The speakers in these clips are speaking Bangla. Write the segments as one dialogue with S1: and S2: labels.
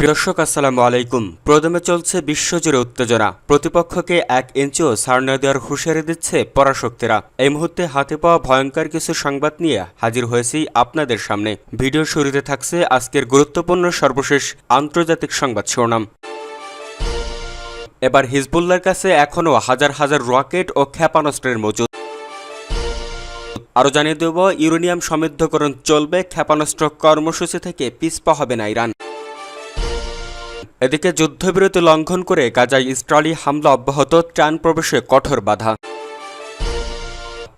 S1: প্রিয় দর্শক, আসসালামু আলাইকুম। প্রথমে চলছে বিশ্বজুড়ে উত্তেজনা। প্রতিপক্ষকে এক ইঞ্চিও ছাড় না দেওয়ার হুঁশিয়ারি দিচ্ছে পরাশক্তিরা। এই মুহূর্তে হাতে পাওয়া ভয়ঙ্কর কিছু সংবাদ নিয়ে হাজির হয়েছি আপনাদের সামনে। ভিডিও শুরুতে থাকছে আজকের গুরুত্বপূর্ণ সর্বশেষ আন্তর্জাতিক সংবাদ শিরোনাম। এবার হিজবুল্লার কাছে এখনও হাজার হাজার রকেট ও ক্ষেপণাস্ত্রের মজুদ। আরও জানিয়ে দেব, ইউরেনিয়াম সমৃদ্ধকরণ চলবে, ক্ষেপণাস্ত্র কর্মসূচি থেকে পিছপা হবে না ইরান। এদিকে যুদ্ধবিরতি লঙ্ঘন করে গাজায় ইসরায়েলি হামলা অব্যাহত, ত্রাণ প্রবেশে কঠোর বাধা।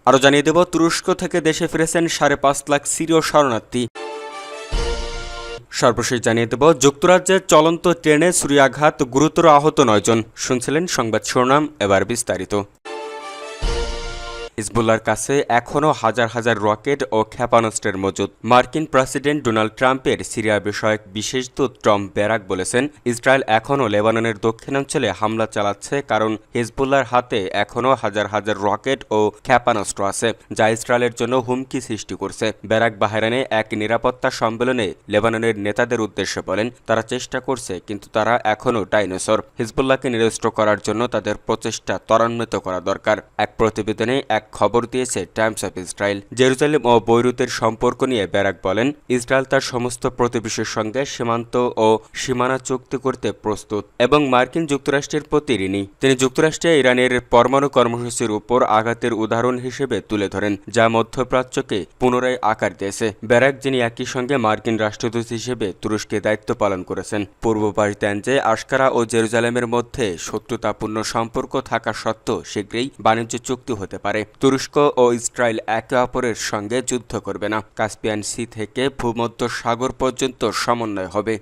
S1: আরও জানিয়ে দেব, তুরস্ক থেকে দেশে ফিরেছেন সাড়ে পাঁচ লাখ সিরীয় শরণার্থী। সর্বশেষ জানিয়ে দেব, যুক্তরাজ্যের চলন্ত ট্রেনে ছুরিয়াঘাত গুরুতর আহত নয়জন। শুনছিলেন সংবাদ শিরোনাম, এবার বিস্তারিত। হিজবুল্লার কাছে এখনও হাজার হাজার রকেট ও ক্ষেপণাস্ত্রের মজুদ। মার্কিন প্রেসিডেন্ট ডোনাল্ড ট্রাম্পের সিরিয়া বিষয়ক বিশেষ দূত টম ব্যারাক বলেছেন, ইসরায়েল এখনও লেবাননের দক্ষিণাঞ্চলে হামলা চালাচ্ছে কারণ হিজবুল্লার হাতে এখনও হাজার হাজার রকেট ও ক্ষেপণাস্ত্র আছে, যা ইসরায়েলের জন্য হুমকি সৃষ্টি করছে। ব্যারাক বাহরানে এক নিরাপত্তা সম্মেলনে লেবাননের নেতাদের উদ্দেশ্যে বলেন, তারা চেষ্টা করছে, কিন্তু তারা এখনও ডাইনোসর। হিজবুল্লাহকে নিরস্ত্র করার জন্য তাদের প্রচেষ্টা ত্বরান্বিত করা দরকার। এক প্রতিবেদনে এক খবর দিয়েছে টাইমস অফ ইসরায়েল। জেরুজালেম ও বৈরুতের সম্পর্ক নিয়ে ব্যারাক বলেন, ইসরায়েল তার সমস্ত প্রতিবেশীর সঙ্গে সীমান্ত ও সীমানা চুক্তি করতে প্রস্তুত এবং মার্কিন যুক্তরাষ্ট্রের প্রতি ঋণী। তিনি যুক্তরাষ্ট্রে ইরানের পরমাণু কর্মসূচির উপর আঘাতের উদাহরণ হিসেবে তুলে ধরেন, যা মধ্যপ্রাচ্যকে পুনরায় আকার দিয়েছে। ব্যারাক, যিনি একই সঙ্গে মার্কিন রাষ্ট্রদূত হিসেবে তুরস্কে দায়িত্ব পালন করেছেন। পূর্ব পাশ দেন যে, আশকারা ও জেরুজালেমের মধ্যে শত্রুতাপূর্ণ সম্পর্ক থাকা সত্ত্বেও শীঘ্রই বাণিজ্য চুক্তি হতে পারে। তুরস্ক ও ইসরায়েল একে অপরের সঙ্গে যুদ্ধ করবে না। কাস্পিয়ান সি থেকে ভূমধ্য সাগর পর্যন্ত সমন্বয় হবে।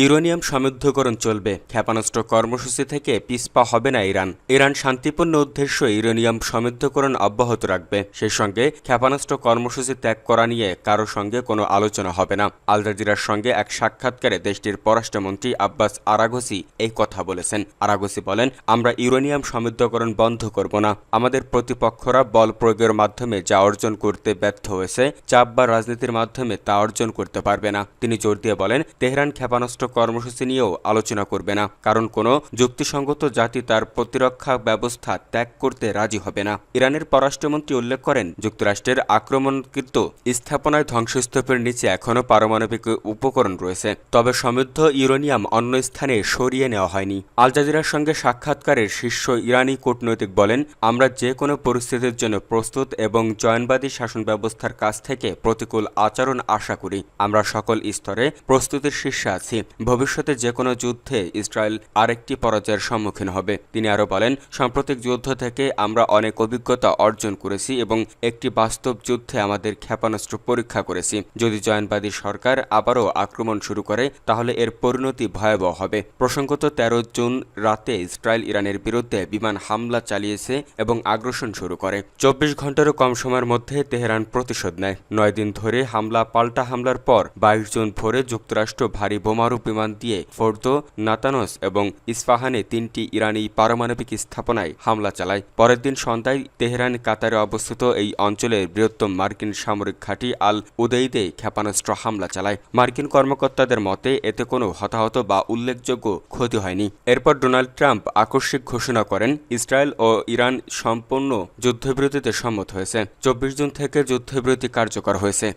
S1: ইউরেনিয়াম সমৃদ্ধকরণ চলবে। ক্ষেপণাস্ত্র কর্মসূচি থেকে পিছপা হবে না ইরান। ইরান শান্তিপূর্ণ উদ্দেশ্য ইউরেনিয়াম সমৃদ্ধকরণ অব্যাহত রাখবে। সেই সঙ্গে ক্ষেপণাস্ত্র কর্মসূচি ত্যাগ করা নিয়ে কারও সঙ্গে কোনো আলোচনা হবে না। আল জাজিরার সঙ্গে এক সাক্ষাৎকারে দেশটির পররাষ্ট্রমন্ত্রী আব্বাস আরাগসি এই কথা বলেছেন। আরাগসি বলেন, আমরা ইউরেনিয়াম সমৃদ্ধকরণ বন্ধ করব না। আমাদের প্রতিপক্ষরা বল প্রয়োগের মাধ্যমে যা অর্জন করতে ব্যর্থ হয়েছে, চাপ বা রাজনীতির মাধ্যমে তা অর্জন করতে পারবে না। তিনি জোর দিয়ে বলেন, তেহরান ক্ষেপণাস্ত্র কর্মসূচি নিয়েও আলোচনা করবে না। কারণ কোনো যুক্তিসঙ্গত জাতি তার প্রতিরক্ষা ব্যবস্থা ত্যাগ করতে রাজি হবে না। ইরানের পররাষ্ট্রমন্ত্রী উল্লেখ করেন, যুক্তরাষ্ট্রের আক্রমণকৃত স্থাপনায় ধ্বংসস্তূপের নিচে এখনও পারমাণবিক উপকরণ রয়েছে। তবে সমৃদ্ধ ইউরেনিয়াম অন্য স্থানে সরিয়ে নেওয়া হয়নি। আল জাজিরার সঙ্গে সাক্ষাৎকারের শীর্ষ ইরানি কূটনৈতিক বলেন, আমরা যে কোনো পরিস্থিতির জন্য প্রস্তুত এবং জয়নবাদী শাসন ব্যবস্থার কাছ থেকে প্রতিকূল আচরণ আশা করি। আমরা সকল স্তরে প্রস্তুতির শীর্ষে আছি। ভবিষ্যতে যে কোনো যুদ্ধে ইসরায়েল আরেকটি পরাজয়ের সম্মুখীন হবে। তিনি আরও বলেন, সাম্প্রতিক যুদ্ধ থেকে আমরা অনেক অভিজ্ঞতা অর্জন করেছি এবং একটি বাস্তব যুদ্ধে আমাদের ক্ষেপণাস্ত্র পরীক্ষা করেছি। যদি জয়নবাদী সরকার আবারও আক্রমণ শুরু করে, তাহলে এর পরিণতি ভয়াবহ হবে। প্রসঙ্গত, তেরো জুন রাতে ইসরায়েল ইরানের বিরুদ্ধে বিমান হামলা চালিয়েছে এবং আগ্রাসন শুরু করে। চব্বিশ ঘন্টারও কম সময়ের মধ্যে তেহরান প্রতিশোধ নেয়। নয় দিন ধরে হামলা, পাল্টা হামলার পর বাইশ জুন ভোরে যুক্তরাষ্ট্র ভারী বোমারু বিমান দিয়ে ফোর্দো, নাতানস এবং ইস্পাহানে তিনটি ইরানি পারমাণবিক স্থাপনায় হামলা চালায়। পরের দিন সন্ধ্যায় তেহরান, কাতারে অবস্থিত এই অঞ্চলের বৃহত্তম মার্কিন সামরিক ঘাঁটি আল উদয়দে ক্ষেপণাস্ত্র হামলা চালায়। মার্কিন কর্মকর্তাদের মতে, এতে কোনো হতাহত বা উল্লেখযোগ্য ক্ষতি হয়নি। এরপর ডোনাল্ড ট্রাম্প আকস্মিক ঘোষণা করেন, ইসরায়েল ও ইরান সম্পূর্ণ যুদ্ধবিরতিতে সম্মত হয়েছে। চব্বিশ জুন থেকে যুদ্ধবিরতি কার্যকর হয়েছে।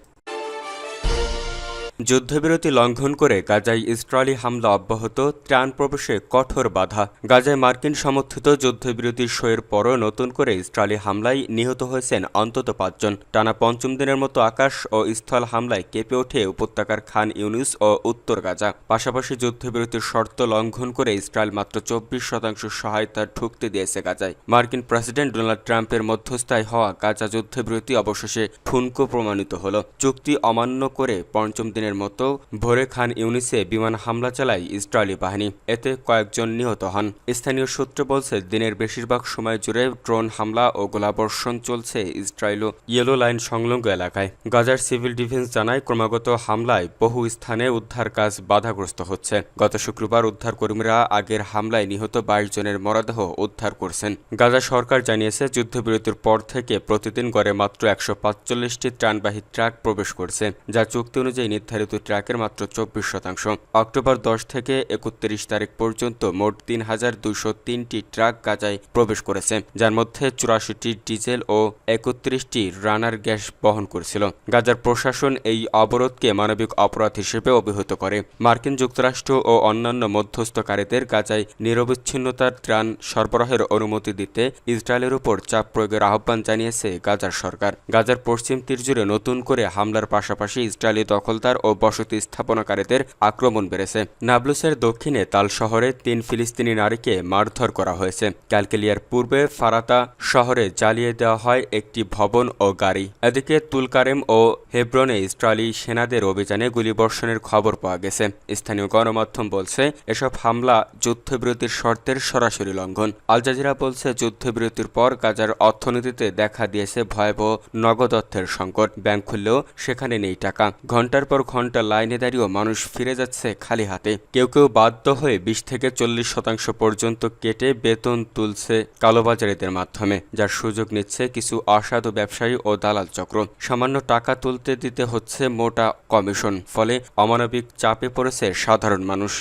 S1: যুদ্ধবিরতি লঙ্ঘন করে গাজায় ইসরায়েলি হামলা অব্যাহত, ত্রাণ প্রবেশে কঠোর বাধা। গাজায় মার্কিন সমর্থিত যুদ্ধবিরতির সইয়ের পরও নতুন করে ইসরায়েলি হামলায় নিহত হয়েছেন অন্তত পাঁচজন। টানা পঞ্চম দিনের মতো আকাশ ও স্থল হামলায় কেঁপে ওঠে উপত্যকার খান ইউনিস ও উত্তর গাজা। পাশাপাশি যুদ্ধবিরতির শর্ত লঙ্ঘন করে ইসরায়েল মাত্র চব্বিশ শতাংশ সহায়তা ঢুকতে দিয়েছে গাজায়। মার্কিন প্রেসিডেন্ট ডোনাল্ড ট্রাম্পের মধ্যস্থায় হওয়া গাজা যুদ্ধবিরতি অবশেষে ঠুনকো প্রমাণিত হল। চুক্তি অমান্য করে পঞ্চম দিন দিনের মতো ভোরে খান ইউনিসে বিমান হামলা চালায় ইসরায়েলি বাহিনী। এতে কয়েকজন নিহত হন। স্থানীয় সূত্র বলছে, দিনের বেশিরভাগ সময় জুড়ে ড্রোন হামলা ও গোলাবর্ষণ চলছে ইসরায়েল ও ইয়েলো লাইন সংলগ্ন এলাকায়। গাজার সিভিল ডিফেন্স জানায়, ক্রমাগত হামলায় বহু স্থানে উদ্ধার কাজ বাধাগ্রস্ত হচ্ছে। গত শুক্রবার উদ্ধারকর্মীরা আগের হামলায় নিহত বাইশ জনের মরদেহ উদ্ধার করছেন। গাজা সরকার জানিয়েছে, যুদ্ধবিরতির পর থেকে প্রতিদিন গড়ে মাত্র একশো পাঁচচল্লিশটি ত্রাণবাহী ট্রাক প্রবেশ করছে, যা চুক্তি অনুযায়ী নির্ধারিত নির্ধারিত ট্রাকের মাত্র চব্বিশ শতাংশ। অক্টোবর দশ থেকে একত্রিশ তারিখ পর্যন্ত মোট তিন হাজার দুইশো তিনটি ট্রাক গাজায় প্রবেশ করেছে, যার মধ্যে চুরাশিটি ডিজেল ও একত্রিশটি রানার গ্যাস বহন করেছিল। গাজার প্রশাসন এই অবরোধকে মানবিক অপরাধ হিসেবে অভিহিত করে। মার্কিন যুক্তরাষ্ট্র ও অন্যান্য মধ্যস্থকারীদের গাজায় নিরবিচ্ছিন্নতার ত্রাণ সরবরাহের অনুমতি দিতে ইসরায়েলের উপর চাপ প্রয়োগের আহ্বান জানিয়েছে গাজার সরকার। গাজার পশ্চিম তীর জুড়ে নতুন করে হামলার পাশাপাশি ইসরায়েলি দখলদার ও বসতি স্থাপনাকারীদের আক্রমণ বেড়েছে। নাবলুসের দক্ষিণে তাল শহরে তিন ফিলিস্তিনি নারীকে মারধর করা হয়েছে। ক্যালকেলিয়ার পূর্বে ফারাতা শহরে জ্বালিয়ে দেওয়া হয় একটি ভবন ও গাড়ি। এদিকে তুলকারেম ও হেব্রনে ইসরায়েলি সেনাদের অভিযানে গুলিবর্ষণের খবর পাওয়া গেছে। স্থানীয় গণমাধ্যম বলছে, এসব হামলা যুদ্ধবিরতির শর্তের সরাসরি লঙ্ঘন। আল জাজিরা বলছে, যুদ্ধবিরতির পর গাজার অর্থনীতিতে দেখা দিয়েছে ভয়াবহ নগদ অর্থের সংকট। ব্যাংক খুললেও সেখানে নেই টাকা। ঘণ্টার পর ঘণ্টা লাইনে দাঁড়িয়েও মানুষ ফিরে যাচ্ছে খালি হাতে। কেউ কেউ বাধ্য হয়ে বিশ থেকে চল্লিশ শতাংশ পর্যন্ত কেটে বেতন তুলছে কালোবাজারিদের মাধ্যমে, যার সুযোগ নিচ্ছে কিছু অসাধু ব্যবসায়ী ও দালাল চক্র। সামান্য টাকা তুলতে দিতে হচ্ছে মোটা কমিশন, ফলে অমানবিক চাপে পড়েছে সাধারণ মানুষ।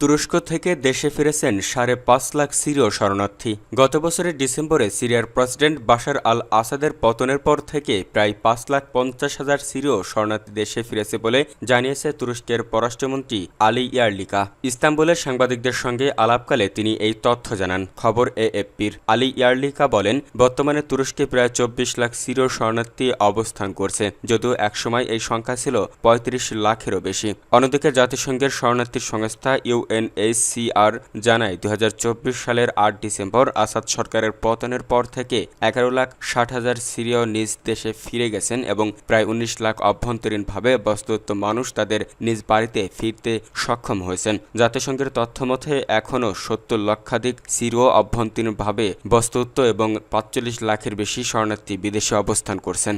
S1: তুরস্ক থেকে দেশে ফিরেছেন সাড়ে পাঁচ লাখ সিরীয় শরণার্থী। গত বছরের ডিসেম্বরে সিরিয়ার প্রেসিডেন্ট বাশার আল আসাদের পতনের পর থেকে প্রায় পাঁচ লাখ পঞ্চাশ হাজার সিরীয় শরণার্থী দেশে ফিরেছে বলে জানিয়েছে তুরস্কের পররাষ্ট্রমন্ত্রী আলী ইয়ারলিকা। ইস্তাম্বুলের সাংবাদিকদের সঙ্গে আলাপকালে তিনি এই তথ্য জানান। খবর এএফপির। আলী ইয়ারলিকা বলেন, বর্তমানে তুরস্কে প্রায় চব্বিশ লাখ সিরীয় শরণার্থী অবস্থান করছে, যদিও একসময় এই সংখ্যা ছিল পঁয়ত্রিশ লাখেরও বেশি। অন্যদিকে জাতিসংঘের শরণার্থী সংস্থা ইউ ইউএনএইচসিআর জানায় দু হাজার চব্বিশ সালের আট ডিসেম্বর আসাদ সরকারের পতনের পর থেকে এগারো লাখ ষাট হাজার সিরীয় নিজ দেশে ফিরে গেছেন এবং প্রায় উনিশ লাখ অভ্যন্তরীণভাবে বস্তুত মানুষ তাদের নিজ বাড়িতে ফিরতে সক্ষম হয়েছেন। জাতিসংঘের তথ্যমতে, এখনও সত্তর লক্ষাধিক সিরীয় অভ্যন্তরীণভাবে বস্তুত্ব এবং পাঁচচল্লিশ লাখের বেশি শরণার্থী বিদেশে অবস্থান করছেন।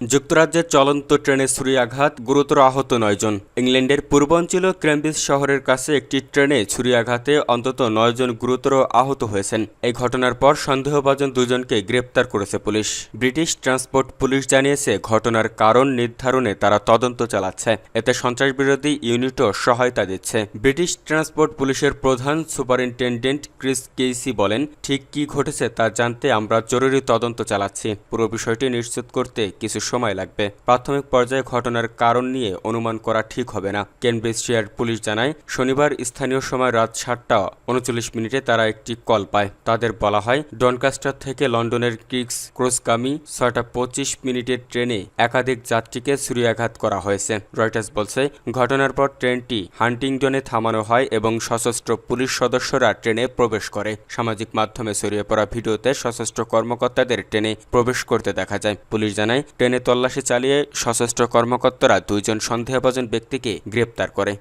S1: যুক্তরাজ্যের চলন্ত ট্রেনে ছুরিয়াঘাত গুরুতর আহত নয়জন। ইংল্যান্ডের পূর্বাঞ্চল ক্রেমব্রিজ শহরের কাছে একটি ট্রেনে ছুরিয়াঘাতে অন্তত নয়জন গুরুতর আহত হয়েছেন। এই ঘটনার পর সন্দেহভাজন দুজনকে গ্রেপ্তার করেছে পুলিশ। ব্রিটিশ ট্রান্সপোর্ট পুলিশ জানিয়েছে, ঘটনার কারণ নির্ধারণে তারা তদন্ত চালাচ্ছে। এতে সন্ত্রাসবিরোধী ইউনিটও সহায়তা দিচ্ছে। ব্রিটিশ ট্রান্সপোর্ট পুলিশের প্রধান সুপারিনটেন্ডেন্ট ক্রিস কেইসি বলেন, ঠিক কি ঘটেছে তা জানতে আমরা জরুরি তদন্ত চালাচ্ছি। পুরো বিষয়টি নিশ্চিত করতে কিছু সময় লাগবে। প্রাথমিক পর্যায়ে ঘটনার কারণ নিয়ে অনুমান করা ঠিক হবে না। কেনব্রিজশিয়ার পুলিশ জানায়, শনিবার স্থানীয় সময় রাত সাতটা উনচল্লিশ মিনিটে তারা একটি কল পায়। তাদের বলা হয়, ডনকাস্টার থেকে লন্ডনের কিক্স ক্রসগামী ছয়টা পঁচিশ মিনিটের ট্রেনে একাধিক যাত্রীকে ছুরিয়াঘাত করা হয়েছে। রয়টার্স বলছে, ঘটনার পর ট্রেনটি হান্টিংটনে থামানো হয় এবং সশস্ত্র পুলিশ সদস্যরা ট্রেনে প্রবেশ করে। সামাজিক মাধ্যমে ছড়িয়ে পড়া ভিডিওতে সশস্ত্র কর্মকর্তাদের ট্রেনে প্রবেশ করতে দেখা যায়। পুলিশ জানায়, ট্রেনে তল্লাশি চালিয়ে সশস্ত্র কর্মকর্তারা দুইজন সন্দেহভাজন ব্যক্তিকে গ্রেপ্তার করে।